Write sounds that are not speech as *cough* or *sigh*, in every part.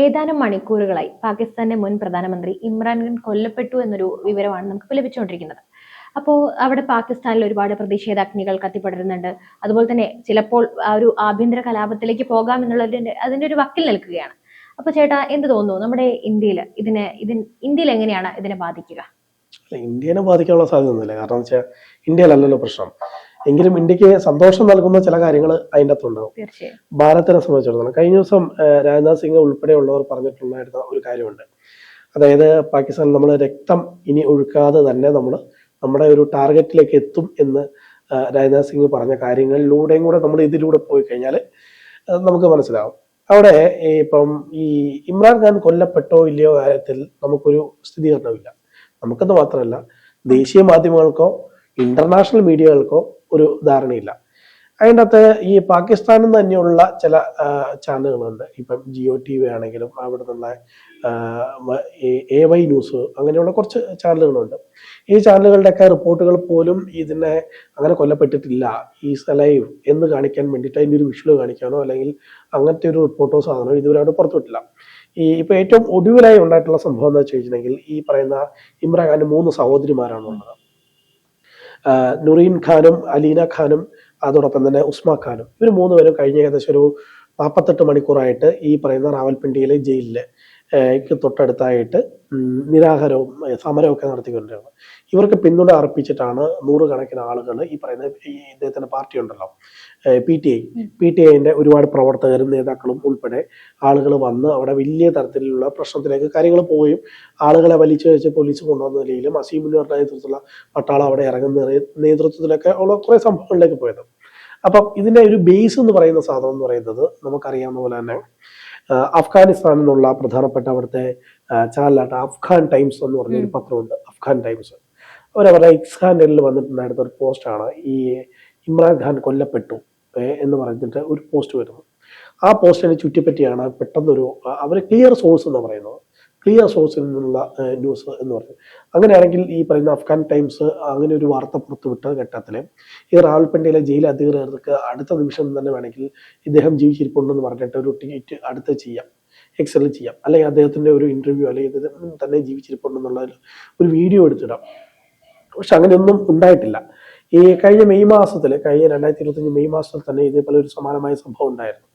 ഏതാനും മണിക്കൂറുകളായി പാകിസ്ഥാന്റെ മുൻ പ്രധാനമന്ത്രി ഇമ്രാൻഖാൻ കൊല്ലപ്പെട്ടു എന്നൊരു വിവരമാണ് നമുക്ക് ലഭിച്ചുകൊണ്ടിരിക്കുന്നത്. അപ്പോൾ അവിടെ പാകിസ്ഥാനിൽ ഒരുപാട് പ്രതിഷേധാഗ്നികൾ കത്തിപ്പടരുന്നുണ്ട്. അതുപോലെ തന്നെ ചിലപ്പോൾ ആ ഒരു ആഭ്യന്തര കലാപത്തിലേക്ക് പോകാം എന്നുള്ളതിന്റെ അതിന്റെ ഒരു വക്കിൽ നിൽക്കുകയാണ്. അപ്പൊ ചേട്ടാ എന്ത് തോന്നുന്നു? നമ്മുടെ ഇന്ത്യയിൽ ഇതിനെ ഇതിൻ ഇന്ത്യയിൽ എങ്ങനെയാണ് ഇതിനെ ബാധിക്കുക? ഇന്ത്യനെ ബാധിക്കാനുള്ള സാധ്യതയൊന്നുമില്ല കാരണം വെച്ചാൽ ഇന്ത്യയിലല്ലല്ലോ പ്രശ്നം. എങ്കിലും ഇന്ത്യയ്ക്ക് സന്തോഷം നൽകുന്ന ചില കാര്യങ്ങൾ അതിന്റെ അകത്തുണ്ടാവും. ഭാരതത്തിനെ സംബന്ധിച്ചിടത്തോളം കഴിഞ്ഞ ദിവസം രാജ്നാഥ് സിംഗ് ഉൾപ്പെടെയുള്ളവർ പറഞ്ഞിട്ടുണ്ടായിരുന്ന ഒരു കാര്യമുണ്ട്. അതായത് പാകിസ്ഥാൻ നമ്മൾ രക്തം ഇനി ഒഴുക്കാതെ തന്നെ നമ്മൾ നമ്മുടെ ഒരു ടാർഗറ്റിലേക്ക് എത്തും എന്ന് രാജ്നാഥ് സിംഗ് പറഞ്ഞ കാര്യങ്ങളിലൂടെയും കൂടെ നമ്മൾ ഇതിലൂടെ പോയി കഴിഞ്ഞാൽ നമുക്ക് മനസ്സിലാവും. അവിടെ ഇപ്പം ഈ ഇമ്രാൻഖാൻ കൊല്ലപ്പെട്ടോ ഇല്ലയോ കാര്യത്തിൽ നമുക്കൊരു സ്ഥിരീകരണമില്ല നമുക്കത് മാത്രമല്ല ദേശീയ മാധ്യമങ്ങൾക്കോ ഇന്റർനാഷണൽ മീഡിയകൾക്കോ ഒരു ധാരണയില്ല. അതിന്റെ അകത്ത് ഈ പാകിസ്ഥാനിൽ നിന്ന് തന്നെയുള്ള ചില ചാനലുകളുണ്ട്. ഇപ്പം ജിയോ ടി വി ആണെങ്കിലും അവിടെ നിന്നുള്ള എ വൈ ന്യൂസ് അങ്ങനെയുള്ള കുറച്ച് ചാനലുകളുണ്ട്. ഈ ചാനലുകളുടെയൊക്കെ റിപ്പോർട്ടുകൾ പോലും ഇതിനെ അങ്ങനെ കൊല്ലപ്പെട്ടിട്ടില്ല. ഈ ലൈവ് എന്ന് കാണിക്കാൻ വേണ്ടിയിട്ട് അതിന്റെ ഒരു വിഷ്വൽ കാണിക്കാനോ അല്ലെങ്കിൽ അങ്ങനത്തെ ഒരു റിപ്പോർട്ടോ സാധനമോ ഇതുവരെ പുറത്തുവിട്ടില്ല. ഈ ഇപ്പോൾ ഏറ്റവും ഒടുവിലായി ഉണ്ടായിട്ടുള്ള സംഭവം എന്ന് വെച്ച് കഴിഞ്ഞിട്ടുണ്ടെങ്കിൽ ഈ പറയുന്ന ഇമ്രാഖാന്റെ മൂന്ന് സഹോദരിമാരാണ് ഉള്ളത്. നുറീൻ ഖാനും അലീന ഖാനും അതോടൊപ്പം തന്നെ ഉസ്മാ ഖാനും. ഇവർ മൂന്നുപേരും കഴിഞ്ഞ ഏകദേശം ഒരു നാൽപ്പത്തെട്ട് മണിക്കൂറായിട്ട് ഈ പറയുന്ന റാവൽപിണ്ടിയിലെ ജയിലിൽ ഏഹ് തൊട്ടടുത്തായിട്ട് നിരാഹാരവും സമരവും ഒക്കെ നടത്തിക്കൊണ്ടിരുന്നത് ഇവർക്ക് പിന്തുണ അർപ്പിച്ചിട്ടാണ് നൂറുകണക്കിന് ആളുകൾ ഈ പറയുന്ന ഇദ്ദേഹത്തിന്റെ പാർട്ടി ഉണ്ടല്ലോ P T I P T ഐന്റെ ഒരുപാട് പ്രവർത്തകരും നേതാക്കളും ഉൾപ്പെടെ ആളുകൾ വന്ന് അവിടെ വലിയ തരത്തിലുള്ള പ്രശ്നത്തിലേക്ക് കാര്യങ്ങൾ പോവുകയും ആളുകളെ വലിച്ചു വെച്ച് പോലീസ് കൊണ്ടുവന്ന നിലയിലും അസീമിന്റെ നേതൃത്വത്തിലുള്ള പട്ടാളം അവിടെ ഇറങ്ങുന്ന നേതൃത്വത്തിലൊക്കെ ഉള്ള കുറെ സംഭവങ്ങളിലേക്ക് പോയത്. അപ്പം ഇതിന്റെ ഒരു ബേസ് എന്ന് പറയുന്ന സാധനം എന്ന് പറയുന്നത് നമുക്കറിയാവുന്ന പോലെ തന്നെ അഫ്ഗാനിസ്ഥാനിൽ നിന്നുള്ള പ്രധാനപ്പെട്ട അവിടുത്തെ ചാനലാണ് ചാനലായിട്ട് അഫ്ഗാൻ ടൈംസ് എന്ന് പറഞ്ഞ ഒരു പത്രമുണ്ട് അഫ്ഗാൻ ടൈംസ്. അവരവരുടെ ഇക്സ്ഖാൻ ഹാൻഡിലിൽ വന്നിട്ടുണ്ടായിരുന്ന ഒരു പോസ്റ്റാണ് ഈ ഇമ്രാൻഖാൻ കൊല്ലപ്പെട്ടു എന്ന് പറഞ്ഞിട്ട് ഒരു പോസ്റ്റ് വരുന്നു. ആ പോസ്റ്റിനെ ചുറ്റിപ്പറ്റിയാണ് പെട്ടെന്നൊരു അവർ ക്ലിയർ സോഴ്സ് എന്ന് പറയുന്നത്. ക്ലിയർ സോഴ്സിൽ നിന്നുള്ള ന്യൂസ് എന്ന് പറയുന്നത് അങ്ങനെയാണെങ്കിൽ ഈ പറയുന്ന അഫ്ഗാൻ ടൈംസ് അങ്ങനെ ഒരു വാർത്ത പുറത്തുവിട്ട ഘട്ടത്തിൽ ഈ റാവൽപിണ്ടിയിലെ ജയിൽ അധികൃതർക്ക് അടുത്ത നിമിഷം തന്നെ വേണമെങ്കിൽ ഇദ്ദേഹം ജീവിച്ചിരിപ്പുണ്ടെന്ന് പറഞ്ഞിട്ട് ഒരു ട്വീറ്റ് അടുത്ത് ചെയ്യാം എക്സലിൽ ചെയ്യാം. അല്ലെങ്കിൽ അദ്ദേഹത്തിന്റെ ഒരു ഇന്റർവ്യൂ അല്ലെങ്കിൽ ഇദ്ദേഹം തന്നെ ജീവിച്ചിരിപ്പുണ്ടെന്നുള്ള ഒരു വീഡിയോ എടുത്തിടാം. പക്ഷെ അങ്ങനെയൊന്നും ഉണ്ടായിട്ടില്ല. ഈ കഴിഞ്ഞ മെയ് മാസത്തിൽ കഴിഞ്ഞ രണ്ടായിരത്തി ഇരുപത്തഞ്ച് മെയ് മാസത്തിൽ തന്നെ ഇതേപോലെ ഒരു സമാനമായ സംഭവം ഉണ്ടായിരുന്നു.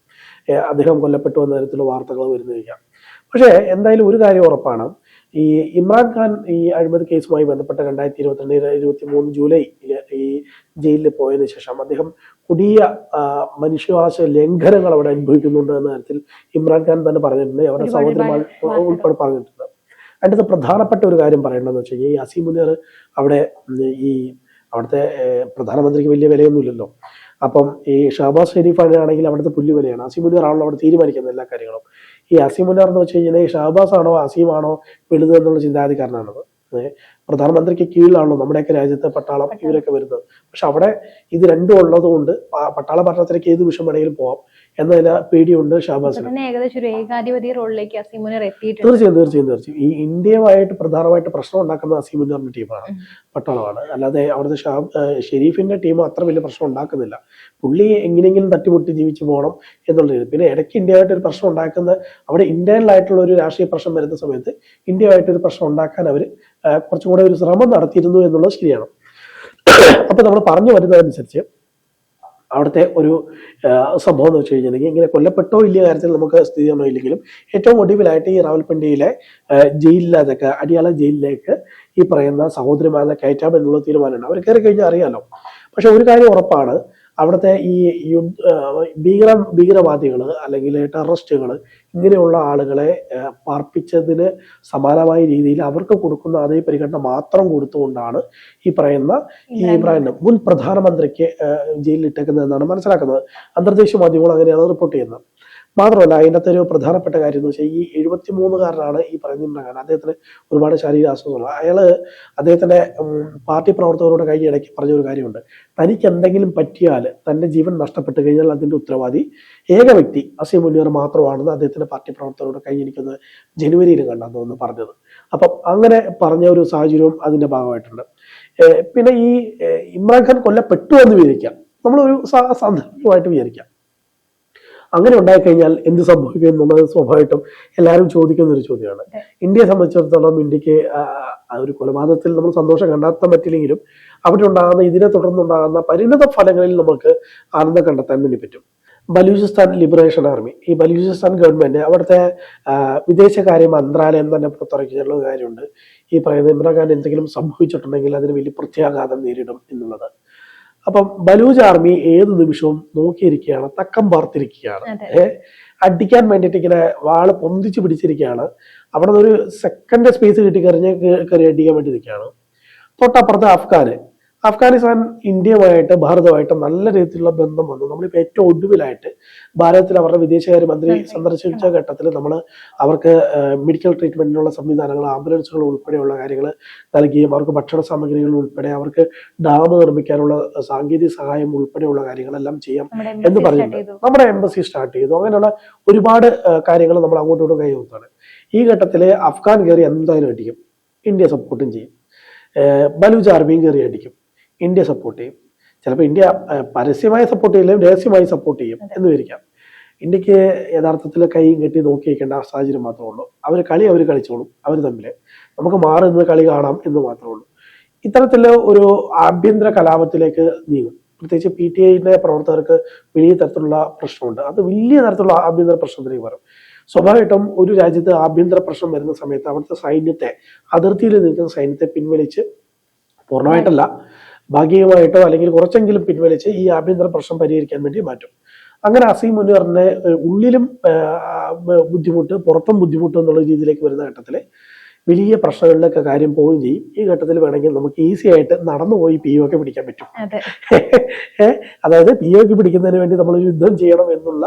അദ്ദേഹം കൊല്ലപ്പെട്ടു എന്ന തരത്തിലുള്ള വാർത്തകൾ വരുന്നിരിക്കാം പക്ഷേ എന്തായാലും ഒരു കാര്യം ഉറപ്പാണ്. ഈ ഇമ്രാൻഖാൻ ഈ അഴിമതി കേസുമായി ബന്ധപ്പെട്ട രണ്ടായിരത്തി ഇരുപത്തിരണ്ട് ഇരുപത്തി മൂന്ന് ജൂലൈ ഈ ജയിലിൽ പോയതിനു ശേഷം അദ്ദേഹം പുതിയ മനുഷ്യവാസ മനുഷ്യാവകാശ ലംഘനങ്ങൾ അവിടെ അനുഭവിക്കുന്നുണ്ട് എന്ന കാര്യത്തിൽ ഇമ്രാൻഖാൻ തന്നെ പറഞ്ഞിട്ടുണ്ട്. അവരുടെ സഹോദരന്മാർ ഉൾപ്പെടെ പറഞ്ഞിട്ടുണ്ട്. അടുത്ത പ്രധാനപ്പെട്ട ഒരു കാര്യം പറയേണ്ടതെന്ന് വെച്ച് കഴിഞ്ഞാൽ ഈ അസീം മുനീർ അവിടെ ഈ അവിടുത്തെ പ്രധാനമന്ത്രിക്ക് വലിയ വിലയൊന്നുമില്ലല്ലോ. അപ്പം ഈ ഷഹബാസ് ഷെരീഫ് ആണെങ്കിൽ അവിടുത്തെ പുല്ലുവിലയാണ്. വിലയാണ് അസീം മുനീർ ആണല്ലോ അവിടെ തീരുമാനിക്കുന്ന എല്ലാ കാര്യങ്ങളും. ഈ അസീം അസീമുല്ലാർ എന്ന് വെച്ച് കഴിഞ്ഞാൽ ഈ ഷഹബാസ് ആണോ അസീമാണോ വലുത് എന്നുള്ള ചിന്താഗതിക്കാരനാണത് പ്രധാനമന്ത്രിക്ക് കീഴിലാണല്ലോ നമ്മുടെയൊക്കെ രാജ്യത്ത് പട്ടാളം ഇവരൊക്കെ വരുന്നത്. പക്ഷെ അവിടെ ഇത് രണ്ടും ഉള്ളതുകൊണ്ട് കൊണ്ട് പട്ടാള ഭരണത്തിലേക്ക് ഏത് വിഷം വേണമെങ്കിലും പോവാം എന്നതിന് പേടിയുണ്ട് ഷാബാസ്. തീർച്ചയായും തീർച്ചയായും തീർച്ചയായും. ഈ ഇന്ത്യയുമായിട്ട് പ്രധാനമായിട്ട് പ്രശ്നം ഉണ്ടാക്കുന്ന അസീം പറഞ്ഞ ടീമാണ് പട്ടാളമാണ്. അല്ലാതെ അവിടുത്തെ ഷാ ഷെരീഫിന്റെ ടീം അത്ര വലിയ പ്രശ്നം ഉണ്ടാക്കുന്നില്ല. പുള്ളി എങ്ങനെയെങ്കിലും തട്ടിമുട്ടി ജീവിച്ചു പോകണം എന്നുള്ള രീതി പിന്നെ ഇടയ്ക്ക് ഇന്ത്യയായിട്ട് ഒരു പ്രശ്നം ഉണ്ടാക്കുന്ന അവിടെ ഇന്ത്യയിൽ ആയിട്ടുള്ള ഒരു രാഷ്ട്രീയ പ്രശ്നം വരുന്ന സമയത്ത് ഇന്ത്യയുമായിട്ട് ഒരു പ്രശ്നം ഉണ്ടാക്കാൻ അവർ കുറച്ചും കൂടെ ഒരു ശ്രമം നടത്തിയിരുന്നു എന്നുള്ളത് ശരിയാണ്. അപ്പൊ നമ്മൾ പറഞ്ഞു വരുന്നതനുസരിച്ച് അവിടുത്തെ ഒരു സംഭവം എന്ന് വെച്ച് കഴിഞ്ഞിട്ടുണ്ടെങ്കിൽ ഇങ്ങനെ കൊല്ലപ്പെട്ടോ ഇല്ല കാര്യത്തിൽ നമുക്ക് സ്ഥിരീകരണമില്ലെങ്കിലും ഏറ്റവും ഒടുവിലായിട്ട് ഈ റാവൽപിണ്ടിയിലെ ജയിലിലതൊക്കെ അടിയാള ജയിലിലേക്ക് ഈ പറയുന്ന സഹോദരിമാരെ കയറ്റാം എന്നുള്ള തീരുമാനമുണ്ട്. അവർ കയറി കഴിഞ്ഞാൽ അറിയാലോ. പക്ഷെ ഒരു കാര്യം ഉറപ്പാണ്. അവിടുത്തെ ഈ ഭീകര ഭീകരവാദികൾ അല്ലെങ്കിൽ ടെററിസ്റ്റുകൾ ഇങ്ങനെയുള്ള ആളുകളെ പാർപ്പിച്ചതിന് സമാനമായ രീതിയിൽ അവർക്ക് കൊടുക്കുന്ന അതേ പരിഗണന മാത്രം കൊടുത്തുകൊണ്ടാണ് ഈ പറയുന്ന ഈ ഇബ്രാഹിം മുൻ പ്രധാനമന്ത്രിക്ക് ജയിലിൽ ഇട്ടേക്കുന്നതെന്നാണ് മനസ്സിലാക്കുന്നത്. അന്തർദേശീയ മാധ്യമങ്ങൾ അങ്ങനെയാണ് റിപ്പോർട്ട് ചെയ്യുന്നത്. മാത്രമല്ല അതിനകത്ത് ഒരു പ്രധാനപ്പെട്ട കാര്യം എന്ന് വെച്ചാൽ ഈ എഴുപത്തി മൂന്നുകാരനാണ് ഈ പറയുന്ന ഇമ്രാൻ അദ്ദേഹത്തിന് ഒരുപാട് ശാരീരിക അസുഖങ്ങൾ അയാൾ അദ്ദേഹത്തിന്റെ പാർട്ടി പ്രവർത്തകരോട് കഴിഞ്ഞ ഇടയ്ക്ക് പറഞ്ഞ ഒരു കാര്യമുണ്ട്. തനിക്ക് എന്തെങ്കിലും പറ്റിയാൽ തന്റെ ജീവൻ നഷ്ടപ്പെട്ടു കഴിഞ്ഞാൽ അതിന്റെ ഉത്തരവാദി ഏക വ്യക്തി അസീം മുനീർ മാത്രമാണെന്ന് അദ്ദേഹത്തിന്റെ പാർട്ടി പ്രവർത്തകരോട് കഴിഞ്ഞ എനിക്കൊന്ന് ജനുവരിയിൽ കണ്ടാന്ന് തോന്നുന്നു പറഞ്ഞത്. അപ്പം അങ്ങനെ പറഞ്ഞ ഒരു സാഹചര്യവും അതിന്റെ ഭാഗമായിട്ടുണ്ട്. പിന്നെ ഈ ഇമ്രാൻഖാൻ കൊല്ലപ്പെട്ടു എന്ന് വിചാരിക്കാം. നമ്മളൊരു സാന്ദർഭികമായിട്ട് വിചാരിക്കാം. അങ്ങനെ ഉണ്ടായിക്കഴിഞ്ഞാൽ എന്ത് സംഭവിക്കും എന്നുള്ളത് സ്വാഭാവികമായിട്ടും എല്ലാവരും ചോദിക്കുന്ന ഒരു ചോദ്യമാണ്. ഇന്ത്യയെ സംബന്ധിച്ചിടത്തോളം ഇന്ത്യയ്ക്ക് ഒരു കൊലപാതകത്തിൽ നമ്മൾ സന്തോഷം കണ്ടെത്താൻ പറ്റില്ലെങ്കിലും അവിടെ ഉണ്ടാകുന്ന ഇതിനെ തുടർന്നുണ്ടാകുന്ന പരിണിത ഫലങ്ങളിൽ നമുക്ക് ആനന്ദം കണ്ടെത്താൻ വേണ്ടി പറ്റും. ബലൂചിസ്ഥാൻ ലിബറേഷൻ ആർമി ഈ ബലൂചിസ്ഥാൻ ഗവൺമെന്റ് അവിടുത്തെ വിദേശകാര്യ മന്ത്രാലയം തന്നെ പുറത്തിറക്കിയിട്ടുള്ള കാര്യമുണ്ട്. ഈ പറയുന്ന ഇമ്രാൻഖാൻ എന്തെങ്കിലും സംഭവിച്ചിട്ടുണ്ടെങ്കിൽ അതിന് വലിയ പ്രത്യാഘാതം നേരിടും എന്നുള്ളത്. അപ്പം ബലൂജ് ആർമി ഏത് നിമിഷവും നോക്കിയിരിക്കുകയാണ് തക്കം പാർത്തിരിക്കുകയാണ്. ഏഹ് അടിക്കാൻ വേണ്ടിയിട്ട് ഇങ്ങനെ വാൾ പൊന്തിച്ച് പിടിച്ചിരിക്കുകയാണ്. അവിടെ നിന്ന് ഒരു സെക്കൻഡ് സ്പേസ് കിട്ടി കറിഞ്ഞ് കയറി അടിക്കാൻ വേണ്ടി നിൽക്കുകയാണ് തൊട്ടപ്പുറത്ത് അഫ്ഗാന്. അഫ്ഗാനിസ്ഥാൻ ഇന്ത്യയുമായിട്ട് ഭാരതമായിട്ട് നല്ല രീതിയിലുള്ള ബന്ധം വന്നു. നമ്മളിപ്പോൾ ഏറ്റവും ഒടുവിലായിട്ട് ഭാരതത്തിൽ അവരുടെ വിദേശകാര്യമന്ത്രി മന്ത്രി. സന്ദർശിച്ച ഘട്ടത്തിൽ നമ്മൾ അവർക്ക് മെഡിക്കൽ ട്രീറ്റ്മെന്റിനുള്ള സംവിധാനങ്ങൾ ആംബുലൻസുകൾ ഉൾപ്പെടെയുള്ള കാര്യങ്ങൾ നൽകുകയും അവർക്ക് ഭക്ഷണ സാമഗ്രികൾ ഉൾപ്പെടെ അവർക്ക് ഡാം നിർമ്മിക്കാനുള്ള സാങ്കേതിക സഹായം ഉൾപ്പെടെയുള്ള കാര്യങ്ങളെല്ലാം ചെയ്യാം എന്ന് പറയുന്നത് നമ്മുടെ എംബസി സ്റ്റാർട്ട് ചെയ്തു. അങ്ങനെയുള്ള ഒരുപാട് കാര്യങ്ങൾ നമ്മൾ അങ്ങോട്ടും ഇങ്ങോട്ടും കൈവർത്താണ് ഈ ഘട്ടത്തിൽ അഫ്ഗാൻ കയറി എന്തായാലും അടിക്കും. ഇന്ത്യ സപ്പോർട്ടും ചെയ്യും. ബലൂജ് ആർമിയും കയറി അടിക്കും. ഇന്ത്യ സപ്പോർട്ട് ചെയ്യും. ചിലപ്പോൾ ഇന്ത്യ പരസ്യമായി സപ്പോർട്ട് ചെയ്യില്ല രഹസ്യമായി സപ്പോർട്ട് ചെയ്യും എന്ന് വിചാരിക്കാം ഇന്ത്യയ്ക്ക് യഥാർത്ഥത്തിൽ കൈയും കെട്ടി നോക്കി വയ്ക്കേണ്ട സാഹചര്യം മാത്രമേ ഉള്ളൂ. അവർ കളി അവർ കളിച്ചോളും അവർ തമ്മിൽ നമുക്ക് മാറുന്നത് കളി കാണാം എന്ന് മാത്രമേ ഉള്ളൂ. ഇത്തരത്തിൽ ഒരു ആഭ്യന്തര കലാപത്തിലേക്ക് നീങ്ങും. പ്രത്യേകിച്ച് പി ടി ഐന്റെ പ്രവർത്തകർക്ക് വലിയ തരത്തിലുള്ള പ്രശ്നമുണ്ട്. അത് വലിയ തരത്തിലുള്ള ആഭ്യന്തര പ്രശ്നത്തിലേക്ക് വരും സ്വാഭാവികമായിട്ടും ഒരു രാജ്യത്ത് ആഭ്യന്തര പ്രശ്നം വരുന്ന സമയത്ത് അവിടുത്തെ സൈന്യത്തെ അതിർത്തിയിൽ നിൽക്കുന്ന സൈന്യത്തെ പിൻവലിച്ച് പൂർണമായിട്ടല്ല ഭാഗികമായിട്ടോ അല്ലെങ്കിൽ കുറച്ചെങ്കിലും പിൻവലിച്ച് ഈ ആഭ്യന്തര പ്രശ്നം പരിഹരിക്കാൻ വേണ്ടി മാറ്റും. അങ്ങനെ അസീം മുനീറിനെ ഉള്ളിലും ബുദ്ധിമുട്ട് പുറത്തും ബുദ്ധിമുട്ട് എന്നുള്ള രീതിയിലേക്ക് വരുന്ന ഘട്ടത്തിൽ വലിയ പ്രശ്നങ്ങളിലൊക്കെ കാര്യം പോവുകയും ചെയ്യും. ഈ ഘട്ടത്തിൽ വേണമെങ്കിൽ നമുക്ക് ഈസി ആയിട്ട് നടന്നു പോയി പി ഒക്കെ പിടിക്കാൻ പറ്റും. *laughs* അതായത് പി ഒക്കെ പിടിക്കുന്നതിന് വേണ്ടി നമ്മൾ യുദ്ധം ചെയ്യണം എന്നുള്ള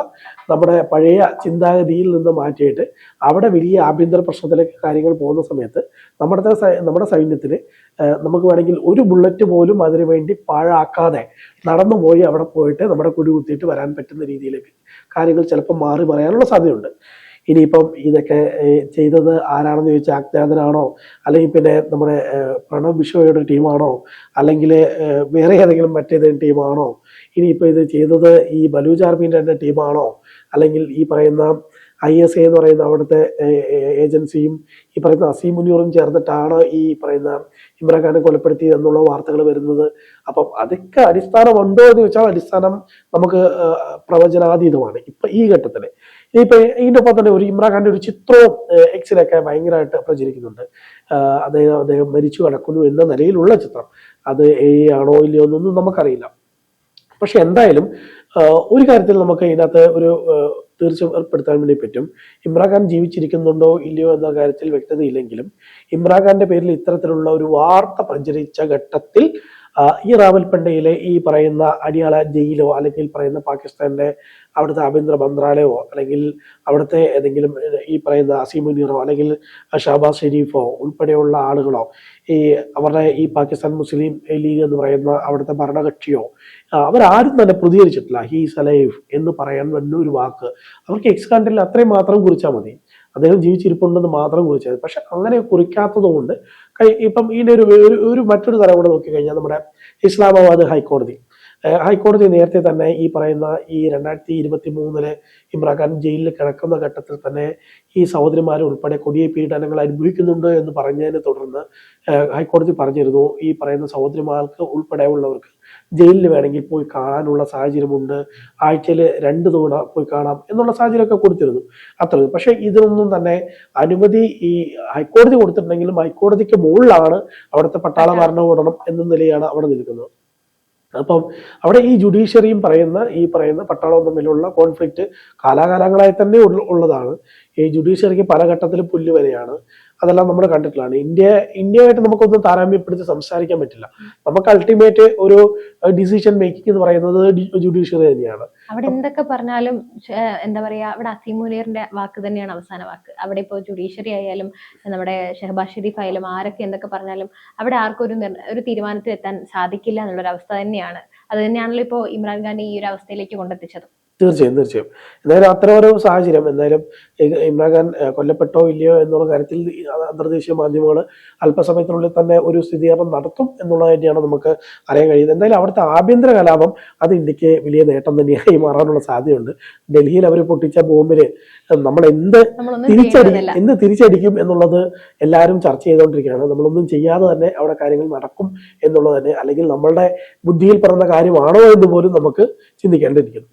നമ്മുടെ പഴയ ചിന്താഗതിയിൽ നിന്ന് മാറ്റിയിട്ട് അവിടെ വലിയ ആഭ്യന്തര പ്രശ്നത്തിലേക്ക് കാര്യങ്ങൾ പോകുന്ന സമയത്ത് നമ്മുടെ നമ്മുടെ സൈന്യത്തിന് നമുക്ക് വേണമെങ്കിൽ ഒരു ബുള്ളറ്റ് പോലും അതിനു വേണ്ടി പാഴാക്കാതെ നടന്നു പോയി അവിടെ പോയിട്ട് നമ്മുടെ കുടി കുത്തിയിട്ട് വരാൻ പറ്റുന്ന രീതിയിലേക്ക് കാര്യങ്ങൾ ചിലപ്പോൾ മാറി പറയാനുള്ള സാധ്യതയുണ്ട്. ഇനിയിപ്പം ഇതൊക്കെ ചെയ്തത് ആരാണെന്ന് ചോദിച്ചാൽ അജ്ഞാതനാണോ അല്ലെങ്കിൽ പിന്നെ നമ്മുടെ പ്രണവ് ബിഷോയുടെ ടീമാണോ? അല്ലെങ്കിൽ വേറെ ഏതെങ്കിലും മറ്റേതെങ്കിലും ടീമാണോ? ഇനിയിപ്പോൾ ഇത് ചെയ്തത് ഈ ബലൂജ് ആർമീന്റെ തന്നെ ടീമാണോ? അല്ലെങ്കിൽ ഈ പറയുന്ന ഐ എസ് എ എന്ന് പറയുന്ന അവിടുത്തെ ഏജൻസിയും ഈ പറയുന്ന അസീം മുനിയറും ചേർന്നിട്ടാണ് ഈ പറയുന്ന ഇമ്രാൻഖാനെ കൊലപ്പെടുത്തി എന്നുള്ള വാർത്തകൾ വരുന്നത്. അപ്പം അതൊക്കെ അടിസ്ഥാനമുണ്ടോ എന്ന് ചോദിച്ചാൽ അടിസ്ഥാനം നമുക്ക് പ്രവചനാതീതമാണ്. ഇപ്പം ഈ ഘട്ടത്തിൽ ഇനിയിപ്പോ ഇതിന്റെ ഒപ്പം തന്നെ ഒരു ഇമ്രാൻഖാന്റെ ഒരു ചിത്രവും എക്സിലൊക്കെ ഭയങ്കരമായിട്ട് പ്രചരിക്കുന്നുണ്ട്. അദ്ദേഹം അദ്ദേഹം മരിച്ചു കിടക്കുന്നു എന്ന നിലയിലുള്ള ചിത്രം. അത് എ ആണോ ഇല്ലയോ എന്നൊന്നും നമുക്കറിയില്ല. പക്ഷെ എന്തായാലും ഒരു കാര്യത്തിൽ നമുക്ക് ഇതിനകത്ത് ഒരു തീർച്ചപ്പെടുത്താൻ വേണ്ടി പറ്റും. ഇമ്രാൻഖാൻ ജീവിച്ചിരിക്കുന്നുണ്ടോ ഇല്ലയോ എന്ന കാര്യത്തിൽ വ്യക്തതയില്ലെങ്കിലും ഇമ്രാൻഖാന്റെ പേരിൽ ഇത്തരത്തിലുള്ള ഒരു വാർത്ത പ്രചരിച്ച ഘട്ടത്തിൽ ഈ റാവൽപിണ്ടയിലെ ഈ പറയുന്ന അടിയാള ജയിലോ അല്ലെങ്കിൽ പറയുന്ന പാകിസ്ഥാന്റെ അവിടുത്തെ ആഭ്യന്തര മന്ത്രാലയമോ അല്ലെങ്കിൽ അവിടുത്തെ ഏതെങ്കിലും ഈ പറയുന്ന അസീമുനീറോ അല്ലെങ്കിൽ ഷാബാസ് ഷെരീഫോ ഉൾപ്പെടെയുള്ള ആളുകളോ ഈ അവരുടെ ഈ പാകിസ്ഥാൻ മുസ്ലിം ലീഗ് എന്ന് പറയുന്ന അവിടുത്തെ ഭരണകക്ഷിയോ അവരാരും തന്നെ പ്രതികരിച്ചിട്ടില്ല. ഹീസ് അലൈഫ് എന്ന് പറയാൻ വലിയൊരു വാക്ക്. അവർക്ക് എക്സ് അത്രയും മാത്രം കുറിച്ചാൽ മതി. അദ്ദേഹം ജീവിച്ചിരിപ്പുണ്ടെന്ന് മാത്രം കുറിച്ചത് പക്ഷെ അങ്ങനെ കുറിക്കാത്തത് കൊണ്ട് ഇപ്പം ഇതിന്റെ ഒരു ഒരു- മറ്റൊരു തരം കൂടെ നോക്കിക്കഴിഞ്ഞാൽ നമ്മുടെ ഇസ്ലാമാബാദ് ഹൈക്കോടതി. ഹൈക്കോടതി നേരത്തെ തന്നെ ഈ പറയുന്ന ഈ രണ്ടായിരത്തി ഇരുപത്തി മൂന്നിൽ ഇമ്രാൻഖാൻ ജയിലിൽ കിടക്കുന്ന ഘട്ടത്തിൽ തന്നെ ഈ സഹോദരിമാർ ഉൾപ്പെടെ കൊടിയ പീഡനങ്ങൾ അനുഭവിക്കുന്നുണ്ട് എന്ന് പറഞ്ഞതിനെ തുടർന്ന് ഹൈക്കോടതി പറഞ്ഞിരുന്നു. ഈ പറയുന്ന സഹോദരിമാർക്ക് ഉൾപ്പെടെയുള്ളവർക്ക് ജയിലിൽ വേണമെങ്കിൽ പോയി കാണാനുള്ള സാഹചര്യമുണ്ട്. ആഴ്ചയിൽ രണ്ട് തവണ പോയി കാണാം എന്നുള്ള സാഹചര്യമൊക്കെ കൊടുത്തിരുന്നു. അത്ര പക്ഷേ ഇതിനൊന്നും തന്നെ അനുമതി ഈ ഹൈക്കോടതി കൊടുത്തിട്ടുണ്ടെങ്കിലും ഹൈക്കോടതിക്ക് മുകളിലാണ് അവിടുത്തെ പട്ടാള ഭരണകൂടം എന്ന നിലയാണ് അവിടെ നിൽക്കുന്നത്. അപ്പം അവിടെ ഈ ജുഡീഷ്യറിയും പറയുന്ന ഈ പറയുന്ന പട്ടാളവും തമ്മിലുള്ള കോൺഫ്ലിക്റ്റ് കാലാകാലങ്ങളായി തന്നെ ഉള്ളതാണ്. ഈ ജുഡീഷ്യറിക്ക് പല ഘട്ടത്തിലും പുല്ല് വരെയാണ്. അതെല്ലാം നമ്മൾ കണ്ടിട്ടുള്ളതാണ്. ഇന്ത്യ ഇന്ത്യയായിട്ട് നമുക്കൊന്നും താരതമ്യപ്പെടുത്തി സംസാരിക്കാൻ പറ്റില്ല. നമുക്ക് അൾട്ടിമേറ്റ് ഒരു ഡിസിഷൻ മേക്കിംഗ് എന്ന് പറയുന്നത് ജുഡീഷ്യറി തന്നെയാണ്. അവിടെ എന്തൊക്കെ പറഞ്ഞാലും എന്താ പറയാ അവിടെ അസീമുനീറിന്റെ വാക്ക് തന്നെയാണ് അവസാന വാക്ക്. അവിടെ ഇപ്പോൾ ജുഡീഷ്യറി ആയാലും നമ്മുടെ ഷെഹബാസ് ഷെരീഫ് ആയാലും ആരൊക്കെ എന്തൊക്കെ പറഞ്ഞാലും അവിടെ ആർക്കും ഒരു ഒരു തീരുമാനത്തിൽ എത്താൻ സാധിക്കില്ല എന്നുള്ളൊരു അവസ്ഥ തന്നെയാണ്. അത് തന്നെയാണല്ലോ ഇപ്പോൾ ഇമ്രാൻഖാനെ ഈ ഒരു അവസ്ഥയിലേക്ക് കൊണ്ടെത്തിച്ചത്. തീർച്ചയായും തീർച്ചയായും. എന്തായാലും അത്തരം ഒരു സാഹചര്യം. എന്തായാലും ഇമ്രാൻഖാൻ കൊല്ലപ്പെട്ടോ ഇല്ലയോ എന്നുള്ള കാര്യത്തിൽ അന്തർദേശീയ മാധ്യമങ്ങൾ അല്പസമയത്തിനുള്ളിൽ തന്നെ ഒരു സ്ഥിരീകരണം നടത്തും എന്നുള്ളത് തന്നെയാണ് നമുക്ക് അറിയാൻ കഴിയുന്നത്. എന്തായാലും അവിടുത്തെ ആഭ്യന്തര കലാപം അത് ഇന്ത്യയ്ക്ക് വലിയ നേട്ടം തന്നെയായി മാറാനുള്ള സാധ്യതയുണ്ട്. ഡൽഹിയിൽ അവർ പൊട്ടിച്ച ബോംബിന് നമ്മൾ എന്ത് തിരിച്ചടി എന്ത് തിരിച്ചടിക്കും എന്നുള്ളത് എല്ലാവരും ചർച്ച ചെയ്തുകൊണ്ടിരിക്കുകയാണ്. നമ്മളൊന്നും ചെയ്യാതെ തന്നെ അവിടെ കാര്യങ്ങൾ നടക്കും എന്നുള്ളത് തന്നെ അല്ലെങ്കിൽ നമ്മളുടെ ബുദ്ധിയിൽ പറഞ്ഞ കാര്യമാണോ എന്ന് പോലും നമുക്ക് ചിന്തിക്കേണ്ടിയിരിക്കുന്നു.